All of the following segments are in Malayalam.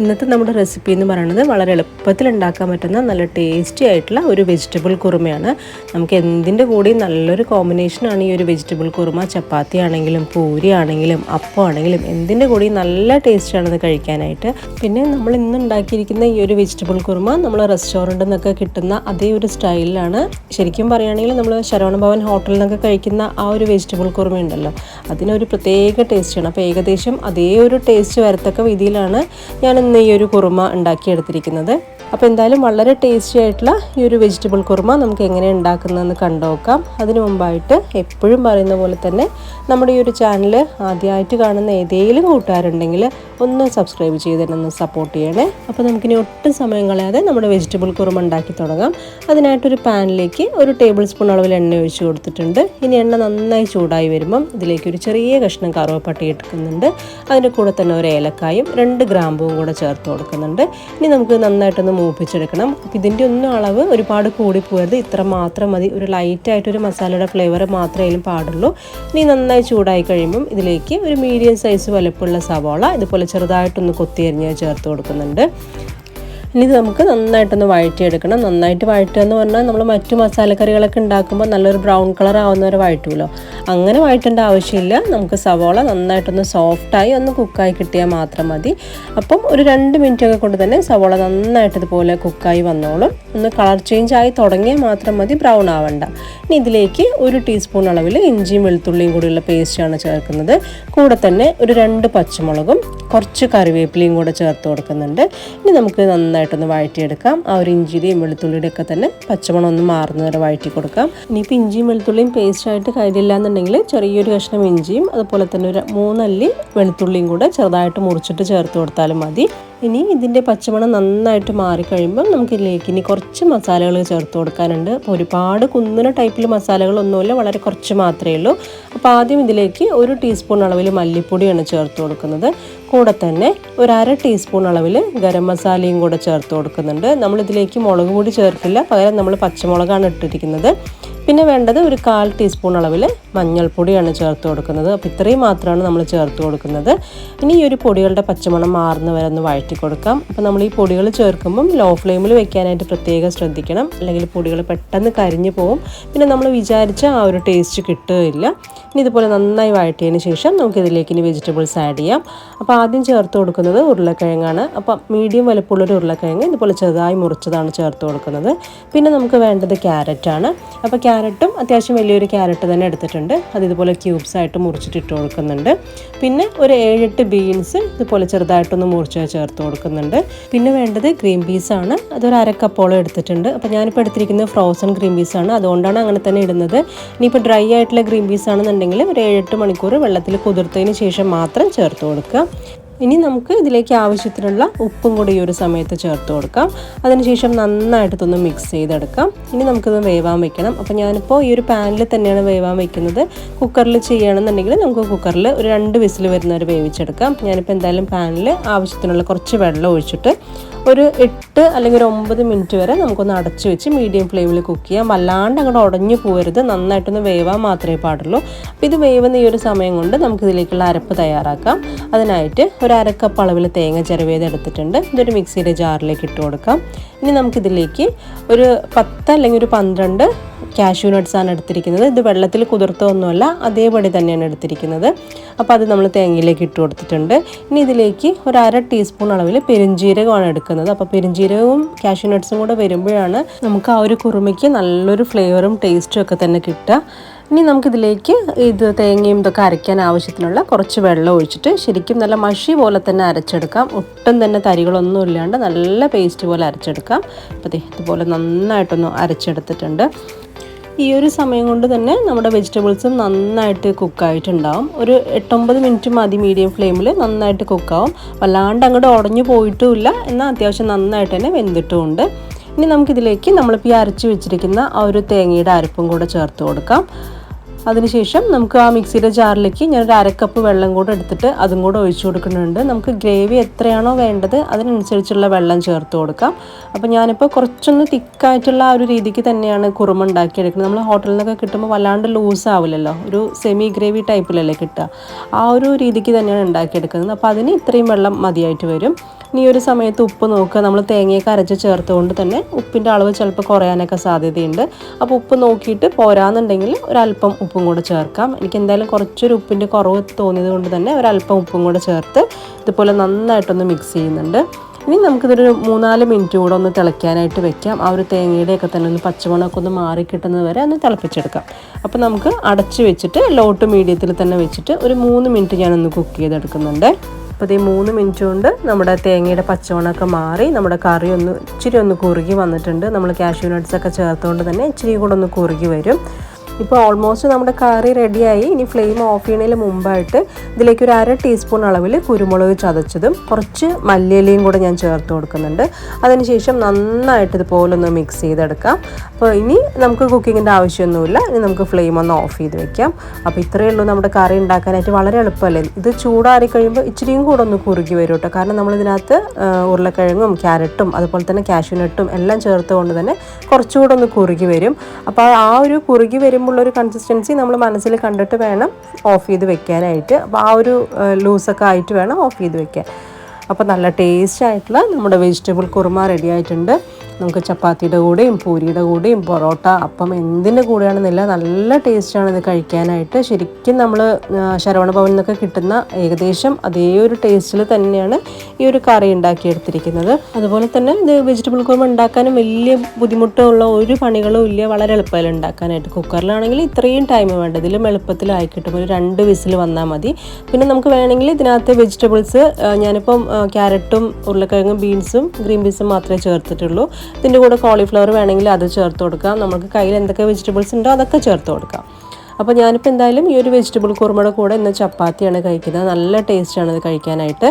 ഇന്നത്തെ നമ്മുടെ റെസിപ്പി എന്ന് പറയുന്നത് വളരെ എളുപ്പത്തിൽ ഉണ്ടാക്കാൻ പറ്റുന്ന നല്ല ടേസ്റ്റി ആയിട്ടുള്ള ഒരു വെജിറ്റബിൾ കുറുമയാണ്. നമുക്ക് എന്തിന്റെ കൂടെയും നല്ലൊരു കോമ്പിനേഷനാണ് ഈ ഒരു വെജിറ്റബിൾ കുറുമ. ചപ്പാത്തി ആണെങ്കിലും പൂരി ആണെങ്കിലും അപ്പം ആണെങ്കിലും എന്തിന്റെ കൂടെയും നല്ല ടേസ്റ്റാണ് ഇത് കഴിക്കാനായിട്ട്. പിന്നെ നമ്മൾ ഇന്ന് ഉണ്ടാക്കിയിരിക്കുന്ന ഈ ഒരു വെജിറ്റബിൾ കുറുമ നമ്മൾ റെസ്റ്റോറന്റിൽ നിന്നൊക്കെ കിട്ടുന്ന അതേ ഒരു സ്റ്റൈലിലാണ് ശരിക്കും പറയുകയാണെങ്കിൽ നമ്മൾ ശരവണ ഭവൻ ഹോട്ടലിൽ നിന്നൊക്കെ കഴിക്കുന്ന ആ ഒരു വെജിറ്റബിൾ കുറുമ ഉണ്ടല്ലോ. അതിനൊരു പ്രത്യേക ടേസ്റ്റാണ് അപ്പോൾ ഏകദേശം അതേ ഒരു ടേസ്റ്റ് വരത്തക്ക രീതിയിലാണ് ഞാൻ ഇന്ന് ഈ ഒരു കുറുമ ഉണ്ടാക്കിയെടുത്തിരിക്കുന്നത്. അപ്പോൾ എന്തായാലും വളരെ ടേസ്റ്റി ആയിട്ടുള്ള ഈ ഒരു വെജിറ്റബിൾ കുറുമ നമുക്ക് എങ്ങനെ ഉണ്ടാക്കുന്നതെന്ന് കണ്ടുനോക്കാം അതിനു മുമ്പായിട്ട് എപ്പോഴും പറയുന്ന പോലെ തന്നെ നമ്മുടെ ഈ ഒരു ചാനൽ ആദ്യമായിട്ട് കാണുന്ന ഏതെങ്കിലും കൂട്ടുകാരുണ്ടെങ്കിൽ ഒന്ന് സബ്സ്ക്രൈബ് ചെയ്ത് തന്നെ ഒന്ന് സപ്പോർട്ട് ചെയ്യണേ. അപ്പോൾ നമുക്കിനി ഒട്ടും സമയം കളയാതെ നമ്മുടെ വെജിറ്റബിൾ കുറുമ ഉണ്ടാക്കി തുടങ്ങാം. അതിനായിട്ടൊരു പാനിലേക്ക് ഒരു ടേബിൾ സ്പൂൺ അളവിൽ എണ്ണ ഒഴിച്ച് കൊടുത്തിട്ടുണ്ട്. ഇനി എണ്ണ നന്നായി ചൂടായി വരുമ്പം ഇതിലേക്ക് ഒരു ചെറിയ കഷ്ണം കറുവപ്പട്ടി എടുക്കുന്നുണ്ട് അതിന്റെ കൂടെ തന്നെ ഒരു ഏലക്കായും രണ്ട് ഗ്രാമ്പും കൂടെ ചേർത്ത് കൊടുക്കുന്നുണ്ട്. ഇനി നമുക്ക് നന്നായിട്ടൊന്ന് മൂപ്പിച്ചെടുക്കണം. ഇതിന്റെ ഒന്നും അളവ് ഒരുപാട് കൂടി ഇത്ര മാത്രം മതി. ഒരു ലൈറ്റായിട്ടൊരു മസാലയുടെ ഫ്ലേവർ മാത്രമേ അതിലും പാടുള്ളൂ. ഇനി നന്നായി ചൂടായി കഴിയുമ്പം ഇതിലേക്ക് ഒരു മീഡിയം സൈസ് വലുപ്പമുള്ള സവാള ഇതുപോലെ ചെറുതായിട്ടൊന്ന് കൊത്തിയരിഞ്ഞ് ചേർത്ത് കൊടുക്കുന്നുണ്ട്. ഇനി നമുക്ക് നന്നായിട്ടൊന്ന് വഴറ്റിയെടുക്കണം. നന്നായിട്ട് വഴറ്റുക എന്ന് പറഞ്ഞാൽ നമ്മൾ മറ്റു മസാലക്കറികളൊക്കെ ഉണ്ടാക്കുമ്പോൾ നല്ലൊരു ബ്രൗൺ കളർ ആവുന്നവരെ വഴറ്റുമല്ലോ. അങ്ങനെ വഴറ്റേണ്ട ആവശ്യമില്ല. നമുക്ക് സവോള നന്നായിട്ടൊന്ന് സോഫ്റ്റായി ഒന്ന് കുക്കായി കിട്ടിയാൽ മാത്രം മതി. അപ്പം ഒരു രണ്ട് മിനിറ്റ് ഒക്കെ കൊണ്ട് തന്നെ സവോള നന്നായിട്ട് ഇതുപോലെ കുക്കായി വന്നോളും. ഒന്ന് കളർ ചേഞ്ച് ആയി തുടങ്ങിയാൽ മാത്രം മതി. ബ്രൗൺ ആവണ്ട. ഇനി ഇതിലേക്ക് ഒരു ടീസ്പൂൺ അളവിൽ ഇഞ്ചിയും വെളുത്തുള്ളിയും കൂടിയുള്ള പേസ്റ്റാണ് ചേർക്കുന്നത്. കൂടെ തന്നെ ഒരു രണ്ട് പച്ചമുളകും കുറച്ച് കറിവേപ്പിലയും കൂടെ ചേർത്ത് കൊടുക്കുന്നുണ്ട്. ഇനി നമുക്ക് നന്നായിട്ടൊന്ന് വഴറ്റിയെടുക്കാം. ആ ഒരു ഇഞ്ചിയുടെയും വെളുത്തുള്ളിയുടെ ഒക്കെ തന്നെ പച്ചമണം ഒന്ന് മാറുന്ന വരെ വഴറ്റി കൊടുക്കാം. ഇനിയിപ്പോൾ ഇഞ്ചിയും വെളുത്തുള്ളിയും പേസ്റ്റ് ആയിട്ട് കരുതില്ല എന്നുണ്ടെങ്കിൽ ചെറിയൊരു കഷ്ണം ഇഞ്ചിയും അതുപോലെ തന്നെ ഒരു മൂന്നല്ലി വെളുത്തുള്ളിയും കൂടെ ചെറുതായിട്ട് മുറിച്ചിട്ട് ചേർത്ത് കൊടുത്താലും മതി. ഇനി ഇതിന്റെ പച്ചമണം നന്നായിട്ട് മാറിക്കഴിയുമ്പോൾ നമുക്ക് ഇതിലേക്ക് ഇനി കുറച്ച് മസാലകൾ ചേർത്ത് കൊടുക്കാനുണ്ട്. അപ്പോൾ ഒരുപാട് കുന്നുന്ന ടൈപ്പിൽ മസാലകളൊന്നുമില്ല വളരെ കുറച്ച് മാത്രമേ ഉള്ളൂ. അപ്പോൾ ആദ്യം ഇതിലേക്ക് ഒരു ടീസ്പൂൺ അളവിൽ മല്ലിപ്പൊടിയാണ് ചേർത്ത് കൊടുക്കുന്നത്. കൂടെ തന്നെ ഒരു അര ടീസ്പൂൺ അളവിൽ ഗരം മസാലയും കൂടെ ചേർത്ത് കൊടുക്കുന്നുണ്ട്. നമ്മളിതിലേക്ക് മുളക് പൊടി ചേർക്കില്ല പകരം നമ്മൾ പച്ചമുളകാണ് ഇട്ടിരിക്കുന്നത്. പിന്നെ വേണ്ടത് ഒരു കാൽ ടീസ്പൂൺ അളവിൽ മഞ്ഞൾപ്പൊടിയാണ് ചേർത്ത് കൊടുക്കുന്നത്. അപ്പോൾ ഇത്രയും മാത്രമാണ് നമ്മൾ ചേർത്ത് കൊടുക്കുന്നത്. ഇനി ഈ ഒരു പൊടികളുടെ പച്ചമണം മാറുന്ന വരെ ഒന്ന് വഴറ്റി കൊടുക്കാം. അപ്പോൾ നമ്മൾ ഈ പൊടികൾ ചേർക്കുമ്പം ലോ ഫ്ലെയിമിൽ വെക്കാനായിട്ട് പ്രത്യേകം ശ്രദ്ധിക്കണം. അല്ലെങ്കിൽ പൊടികൾ പെട്ടെന്ന് കരിഞ്ഞു പോകും പിന്നെ നമ്മൾ വിചാരിച്ച ആ ഒരു ടേസ്റ്റ് കിട്ടുകയില്ല. ഇനി ഇതുപോലെ നന്നായി വഴറ്റിയതിന് ശേഷം നമുക്കിതിലേക്ക് ഇനി വെജിറ്റബിൾസ് ആഡ് ചെയ്യാം. അപ്പോൾ ആദ്യം ചേർത്ത് കൊടുക്കുന്നത് ഉരുളക്കിഴങ്ങാണ്. അപ്പോൾ മീഡിയം വലുപ്പമുള്ളൊരു ഉരുളക്കിഴങ്ങ് ഇതുപോലെ ചെറുതായി മുറിച്ചതാണ് ചേർത്ത് കൊടുക്കുന്നത്. പിന്നെ നമുക്ക് വേണ്ടത് ക്യാരറ്റാണ് അപ്പോൾ ക്യാരറ്റും അത്യാവശ്യം വലിയൊരു ക്യാരറ്റ് തന്നെ എടുത്തിട്ടുണ്ട്. അത് ഇതുപോലെ ക്യൂബ്സ് ആയിട്ട് മുറിച്ചിട്ട് കൊടുക്കുന്നുണ്ട്. പിന്നെ ഒരു ഏഴെട്ട് ബീൻസ് ഇതുപോലെ ചെറുതായിട്ടൊന്ന് മുറിച്ച് ചേർത്ത് കൊടുക്കുന്നുണ്ട്. പിന്നെ വേണ്ടത് ഗ്രീൻ പീസാണ് അതൊരു അരക്കപ്പോളം എടുത്തിട്ടുണ്ട്. അപ്പോൾ ഞാനിപ്പോൾ എടുത്തിരിക്കുന്നത് ഫ്രോസൺ ഗ്രീൻ പീസാണ് അതുകൊണ്ടാണ് അങ്ങനെ തന്നെ ഇടുന്നത്. ഇനിയിപ്പോൾ ഡ്രൈ ആയിട്ടുള്ള ഗ്രീൻ പീസ് ആണെന്നുണ്ടെങ്കിൽ ഒരു ഏഴെട്ട് മണിക്കൂർ വെള്ളത്തിൽ കുതിർത്തതിന് ശേഷം മാത്രം ചേർത്ത് കൊടുക്കുക. ഇനി നമുക്ക് ഇതിലേക്ക് ആവശ്യത്തിനുള്ള ഉപ്പും കൂടി ഈ ഒരു സമയത്ത് ചേർത്ത് കൊടുക്കാം. അതിനുശേഷം നന്നായിട്ടൊന്ന് മിക്സ് ചെയ്തെടുക്കാം. ഇനി നമുക്കിത് വേവാൻ വെക്കണം. അപ്പോൾ ഞാനിപ്പോൾ ഈ ഒരു പാനിൽ തന്നെയാണ് വേവാൻ വെക്കുന്നത്. കുക്കറിൽ ചെയ്യണമെന്നുണ്ടെങ്കിൽ നമുക്ക് കുക്കറിൽ ഒരു രണ്ട് വിസിൽ വരുന്നവരെ വേവിച്ചെടുക്കാം. ഞാനിപ്പോൾ എന്തായാലും പാനിൽ ആവശ്യത്തിനുള്ള കുറച്ച് വെള്ളം ഒഴിച്ചിട്ട് ഒരു എട്ട് അല്ലെങ്കിൽ ഒരു ഒമ്പത് മിനിറ്റ് വരെ നമുക്കൊന്ന് അടച്ചു വെച്ച് മീഡിയം ഫ്ലെയിമിൽ കുക്ക് ചെയ്യാം. വല്ലാണ്ട് അങ്ങോട്ട് ഉടഞ്ഞു പോകരുത് നന്നായിട്ടൊന്ന് വേവാൻ മാത്രമേ പാടുള്ളൂ. അപ്പോൾ ഇത് വേവുന്ന ഈ ഒരു സമയം കൊണ്ട് നമുക്ക് ഇതിലേക്കുള്ള അരപ്പ് തയ്യാറാക്കാം. അതിനായിട്ട് ഒരു അരക്കപ്പ് അളവിൽ തേങ്ങ ചിരവേത് എടുത്തിട്ടുണ്ട്. ഇതൊരു മിക്സിയുടെ ജാറിലേക്ക് ഇട്ട് കൊടുക്കാം. ഇനി നമുക്കിതിലേക്ക് ഒരു പത്ത് അല്ലെങ്കിൽ ഒരു പന്ത്രണ്ട് കാഷ്യൂ നട്ട്സ് ആണ് എടുത്തിരിക്കുന്നത്. ഇത് വെള്ളത്തിൽ കുതിർത്തൊന്നുമല്ല അതേപടി തന്നെയാണ് എടുത്തിരിക്കുന്നത്. അപ്പോൾ അത് നമ്മൾ തേങ്ങയിലേക്ക് ഇട്ട് കൊടുത്തിട്ടുണ്ട്. ഇനി ഇതിലേക്ക് ഒരു അര ടീസ്പൂൺ അളവിൽ പെരുംജീരകമാണ് എടുക്കുന്നത് അപ്പോൾ പെരുംജീരകവും കാഷ്യൂ നട്ട്സും കൂടെ വരുമ്പോഴാണ് നമുക്ക് ആ ഒരു കുറുമയ്ക്ക് നല്ലൊരു ഫ്ലേവറും ടേസ്റ്റും ഒക്കെ തന്നെ കിട്ടുക. ഇനി നമുക്കിതിലേക്ക് ഇത് തേങ്ങയും ഇതൊക്കെ അരയ്ക്കാൻ ആവശ്യത്തിനുള്ള കുറച്ച് വെള്ളം ഒഴിച്ചിട്ട് ശരിക്കും നല്ല മഷി പോലെ തന്നെ അരച്ചെടുക്കാം. ഒട്ടും തന്നെ തരികളൊന്നും ഇല്ലാണ്ട് നല്ല പേസ്റ്റ് പോലെ അരച്ചെടുക്കാം. അപ്പോൾ ഇതുപോലെ നന്നായിട്ടൊന്ന് അരച്ചെടുത്തിട്ടുണ്ട്. ഈ ഒരു സമയം കൊണ്ട് തന്നെ നമ്മുടെ വെജിറ്റബിൾസും നന്നായിട്ട് കുക്കായിട്ടുണ്ടാവും. ഒരു എട്ടൊമ്പത് മിനിറ്റ് മതി മീഡിയം ഫ്ലെയിമിൽ നന്നായിട്ട് കുക്കാവും. വല്ലാണ്ട് അങ്ങോട്ട് ഉടഞ്ഞു പോയിട്ടുമില്ല. എന്നാൽ അത്യാവശ്യം നന്നായിട്ട് തന്നെ വെന്തിട്ടുമുണ്ട്. ഇനി നമുക്കിതിലേക്ക് നമ്മളിപ്പോൾ ഈ അരച്ച് വെച്ചിരിക്കുന്ന ആ ഒരു തേങ്ങയുടെ അരപ്പും കൂടെ ചേർത്ത് കൊടുക്കാം. അതിനുശേഷം നമുക്ക് ആ മിക്സിയുടെ ജാറിലേക്ക് ഞാനൊരു അരക്കപ്പ് വെള്ളം കൂടെ എടുത്തിട്ട് അതും കൂടെ ഒഴിച്ചു കൊടുക്കുന്നുണ്ട്. നമുക്ക് ഗ്രേവി എത്രയാണോ വേണ്ടത് അതിനനുസരിച്ചുള്ള വെള്ളം ചേർത്ത് കൊടുക്കാം. അപ്പോൾ ഞാനിപ്പോൾ കുറച്ചൊന്ന് തിക്കായിട്ടുള്ള ആ ഒരു രീതിക്ക് തന്നെയാണ് കുറുമ ഉണ്ടാക്കിയെടുക്കുന്നത്. നമ്മൾ ഹോട്ടലിൽ നിന്നൊക്കെ കിട്ടുമ്പോൾ വല്ലാണ്ട് ലൂസ് ആവില്ലല്ലോ. ഒരു സെമി ഗ്രേവി ടൈപ്പിലല്ലേ കിട്ടുക. ആ ഒരു രീതിക്ക് തന്നെയാണ് ഉണ്ടാക്കിയെടുക്കുന്നത്. അപ്പോൾ അതിന് ഇത്രയും വെള്ളം മതിയായിട്ട് വരും. ഇനി ഒരു സമയത്ത് ഉപ്പ് നോക്കുക. നമ്മൾ തേങ്ങയൊക്കെ അരച്ച് ചേർത്തുകൊണ്ട് തന്നെ ഉപ്പിന്റെ അളവ് ചിലപ്പോൾ കുറയാനൊക്കെ സാധ്യതയുണ്ട്. അപ്പോൾ ഉപ്പ് നോക്കിയിട്ട് പോരാന്നുണ്ടെങ്കിൽ ഒരല്പം ഉപ്പും കൂടെ ചേർക്കാം. എനിക്ക് എന്തായാലും കുറച്ചൊരു ഉപ്പിന്റെ കുറവ് തോന്നിയത് കൊണ്ട് തന്നെ ഒരല്പം ഉപ്പും കൂടെ ചേർത്ത് ഇതുപോലെ നന്നായിട്ടൊന്ന് മിക്സ് ചെയ്യുന്നുണ്ട്. ഇനി നമുക്കിതൊരു മൂന്നാൽ മിനിറ്റ് കൂടെ ഒന്ന് തിളയ്ക്കാനായിട്ട് വെക്കാം. ആ ഒരു തേങ്ങയുടെയൊക്കെ തന്നെ ഒന്ന് പച്ചമുളകൊക്കെ ഒന്ന് മാറി കിട്ടുന്നത് വരെ ഒന്ന് തിളപ്പിച്ചെടുക്കാം. അപ്പോൾ നമുക്ക് അടച്ച് വെച്ചിട്ട് ലോ ടു മീഡിയത്തിൽ തന്നെ വെച്ചിട്ട് ഒരു മൂന്ന് മിനിറ്റ് ഞാനൊന്ന് കുക്ക് ചെയ്തെടുക്കുന്നുണ്ട്. അപ്പോൾ ഈ മൂന്ന് മിനിറ്റ് കൊണ്ട് നമ്മുടെ തേങ്ങയുടെ പച്ചമണമൊക്കെ മാറി നമ്മുടെ കറി ഒന്ന് ഇച്ചിരി ഒന്ന് കുറുകി വന്നിട്ടുണ്ട്. നമ്മൾ കാഷ്യൂ നട്ട്സ് ഒക്കെ ചേർത്തുകൊണ്ട് തന്നെ ഇച്ചിരി കൂടെ ഒന്ന് കുറുകി വരും. ഇപ്പോൾ ഓൾമോസ്റ്റ് നമ്മുടെ കറി റെഡിയായി ഇനി ഫ്ലെയിം ഓഫ് ചെയ്യുന്നതിന് മുമ്പായിട്ട് ഇതിലേക്ക് ഒരു അര ടീസ്പൂൺ അളവിൽ കുരുമുളക് ചതച്ചതും കുറച്ച് മല്ലിയിലയും കൂടെ ഞാൻ ചേർത്ത് കൊടുക്കുന്നുണ്ട്. അതിനുശേഷം നന്നായിട്ട് ഇതുപോലെ ഒന്ന് മിക്സ് ചെയ്തെടുക്കാം. അപ്പോൾ ഇനി നമുക്ക് കുക്കിങ്ങിന്റെ ആവശ്യമൊന്നുമില്ല. ഇനി നമുക്ക് ഫ്ലെയിം ഒന്ന് ഓഫ് ചെയ്ത് വെക്കാം. അപ്പോൾ ഇത്രയേ ഉള്ളൂ നമ്മുടെ കറി ഉണ്ടാക്കാനായിട്ട് വളരെ എളുപ്പമല്ലേ? ഇത് ചൂടാറി കഴിയുമ്പോൾ ഇച്ചിരിയും കൂടെ ഒന്ന് കുറുകി വരും കേട്ടോ. കാരണം നമ്മളിതിനകത്ത് ഉരുളക്കിഴങ്ങും ക്യാരറ്റും അതുപോലെ തന്നെ കാഷ്യൂനട്ടും എല്ലാം ചേർത്തുകൊണ്ട് തന്നെ കുറച്ചുകൂടെ ഒന്ന് കുറുകി വരും. അപ്പോൾ ആ ഒരു കുറുകി വരുമ്പോൾ ഒരു കൺസിസ്റ്റൻസി നമ്മൾ മനസ്സിൽ കണ്ടിട്ട് വേണം ഓഫ് ചെയ്ത് വെക്കാനായിട്ട്. അപ്പോൾ ആ ഒരു ലൂസൊക്കെ ആയിട്ട് വേണം ഓഫ് ചെയ്ത് വെക്കാൻ. അപ്പോൾ നല്ല ടേസ്റ്റ് ആയിട്ടുള്ള നമ്മുടെ വെജിറ്റബിൾ കുറുമ റെഡി ആയിട്ടുണ്ട്. നമുക്ക് ചപ്പാത്തിയുടെ കൂടെയും പൂരിയുടെ കൂടെയും പൊറോട്ട അപ്പം എന്തിന്റെ കൂടെയാണെന്നില്ല. നല്ല ടേസ്റ്റാണ് ഇത് കഴിക്കാനായിട്ട്. ശരിക്കും നമ്മൾ ശരവണ ഭവനിൽ നിന്നൊക്കെ കിട്ടുന്ന ഏകദേശം അതേ ഒരു ടേസ്റ്റിൽ തന്നെയാണ് ഈ ഒരു കറി ഉണ്ടാക്കിയെടുത്തിരിക്കുന്നത്. അതുപോലെ തന്നെ ഇത് വെജിറ്റബിൾ കുറുമ ഉണ്ടാക്കാനും വലിയ ബുദ്ധിമുട്ടുള്ള ഒരു പണികളും ഇല്ല. വളരെ എളുപ്പത്തിൽ ഉണ്ടാക്കാനായിട്ട്. കുക്കറിലാണെങ്കിൽ ഇത്രയും ടൈം വേണ്ട. ഇതിലും എളുപ്പത്തിലായി കിട്ടും ഒരു രണ്ട് വിസിൽ വന്നാൽ മതി. പിന്നെ നമുക്ക് വേണമെങ്കിൽ ഇതിനകത്ത് വെജിറ്റബിൾസ് ഞാനിപ്പം ക്യാരറ്റും ഉരുളക്കിഴങ്ങും ബീൻസും ഗ്രീൻ പീസും മാത്രമേ ചേർത്തിട്ടുള്ളൂ. ഇതിന്റെ കൂടെ കോളിഫ്ലവർ വേണമെങ്കിൽ അത് ചേർത്ത് കൊടുക്കാം. നമുക്ക് കയ്യിൽ എന്തൊക്കെ വെജിറ്റബിൾസ് ഉണ്ടോ അതൊക്കെ ചേർത്ത് കൊടുക്കാം. അപ്പോൾ ഞാനിപ്പോൾ എന്തായാലും ഈ ഒരു വെജിറ്റബിൾ കുറുമയുടെ കൂടെ ഇന്ന് ചപ്പാത്തിയാണ് കഴിക്കുന്നത്. നല്ല ടേസ്റ്റാണ് ഇത് കഴിക്കാനായിട്ട്.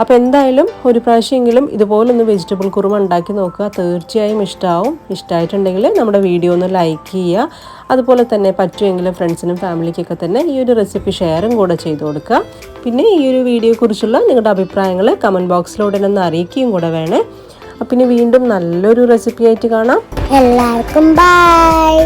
അപ്പോൾ എന്തായാലും ഒരു പ്രാവശ്യമെങ്കിലും ഇതുപോലൊന്ന് വെജിറ്റബിൾ കുറുമ ഉണ്ടാക്കി നോക്കുക. തീർച്ചയായും ഇഷ്ടമാവും ഇഷ്ടമായിട്ടുണ്ടെങ്കിൽ നമ്മുടെ വീഡിയോ ഒന്ന് ലൈക്ക് ചെയ്യുക. അതുപോലെ തന്നെ പറ്റുമെങ്കിൽ ഫ്രണ്ട്സിനും ഫാമിലിക്കൊക്കെ തന്നെ ഈ ഒരു റെസിപ്പി ഷെയറും കൂടെ ചെയ്ത് കൊടുക്കുക. പിന്നെ ഈ ഒരു വീഡിയോയെക്കുറിച്ചുള്ള നിങ്ങളുടെ അഭിപ്രായങ്ങൾ കമന്റ് ബോക്സിലൂടെ ഒന്ന് അറിയിക്കുകയും കൂടെ വേണേ. അപ്പം ഇനി വീണ്ടും നല്ലൊരു റെസിപ്പി ആയിട്ട് കാണാം. എല്ലാവർക്കും ബൈ